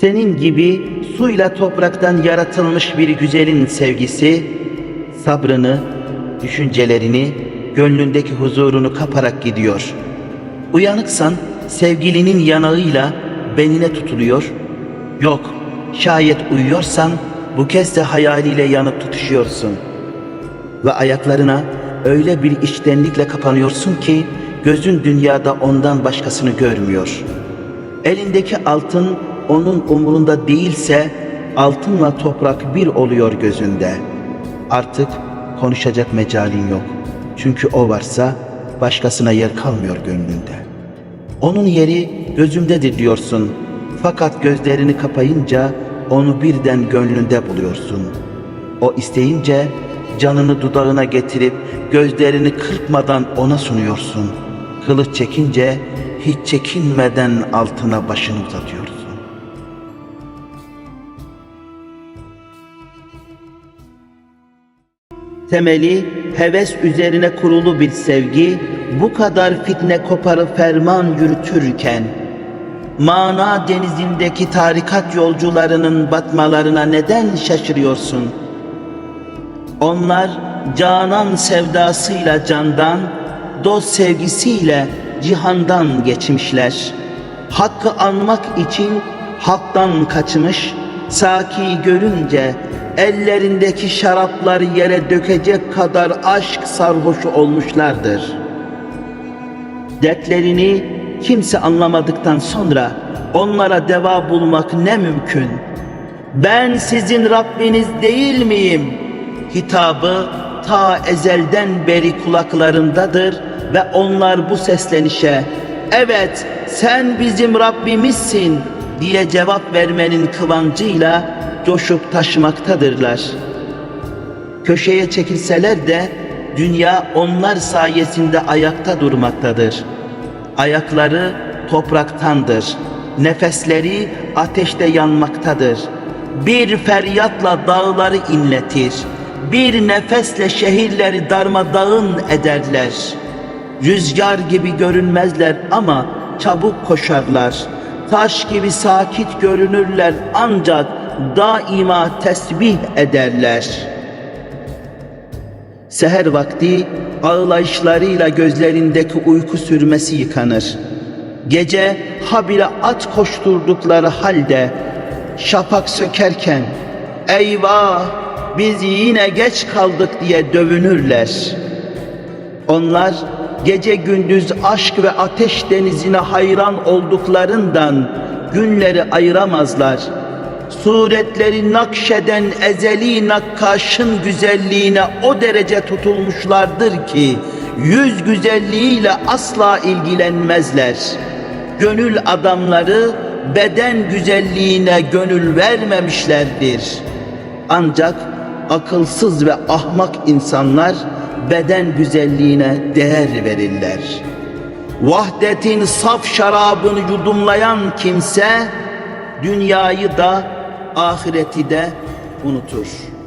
Senin gibi suyla topraktan yaratılmış bir güzelin sevgisi, sabrını, düşüncelerini, gönlündeki huzurunu kaparak gidiyor. Uyanıksan sevgilinin yanağıyla benine tutuluyor. Yok, şayet uyuyorsan bu kez de hayaliyle yanıp tutuşuyorsun. Ve ayaklarına öyle bir içtenlikle kapanıyorsun ki gözün dünyada ondan başkasını görmüyor. Elindeki altın onun umurunda değilse altınla toprak bir oluyor gözünde. Artık konuşacak mecalin yok. Çünkü o varsa başkasına yer kalmıyor gönlünde. Onun yeri gözümdedir diyorsun. Fakat gözlerini kapayınca onu birden gönlünde buluyorsun. O isteyince canını dudağına getirip gözlerini kırpmadan ona sunuyorsun. Kılıç çekince hiç çekinmeden altına başını uzatıyorsun. Temeli heves üzerine kurulu bir sevgi bu kadar fitne koparı ferman yürütürken mana denizindeki tarikat yolcularının batmalarına neden şaşırıyorsun? Onlar canan sevdasıyla candan, dost sevgisiyle cihandan geçmişler. Hakkı anmak için haktan kaçmış, Saki görünce ellerindeki şarapları yere dökecek kadar aşk sarhoşu olmuşlardır. Dertlerini kimse anlamadıktan sonra onlara deva bulmak ne mümkün? Ben sizin Rabbiniz değil miyim? Hitabı ta ezelden beri kulaklarındadır ve onlar bu seslenişe evet sen bizim Rabbimizsin diye cevap vermenin kıvancıyla coşup taşımaktadırlar. Köşeye çekilseler de dünya onlar sayesinde ayakta durmaktadır. Ayakları topraktandır. Nefesleri ateşte yanmaktadır. Bir feryatla dağları inletir. Bir nefesle şehirleri darmadağın ederler. Rüzgar gibi görünmezler ama çabuk koşarlar. Taş gibi sakit görünürler ancak daima tesbih ederler. Seher vakti ağlayışlarıyla gözlerindeki uyku sürmesi yıkanır. Gece habire at koşturdukları halde şapak sökerken eyvah biz yine geç kaldık diye dövünürler. Onlar gece gündüz aşk ve ateş denizine hayran olduklarından günleri ayıramazlar. Suretleri nakşeden ezeli nakkaşın güzelliğine o derece tutulmuşlardır ki yüz güzelliğiyle asla ilgilenmezler. Gönül adamları beden güzelliğine gönül vermemişlerdir. Ancak akılsız ve ahmak insanlar beden güzelliğine değer verirler. Vahdetin saf şarabını yudumlayan kimse dünyayı da ahireti de unutur.''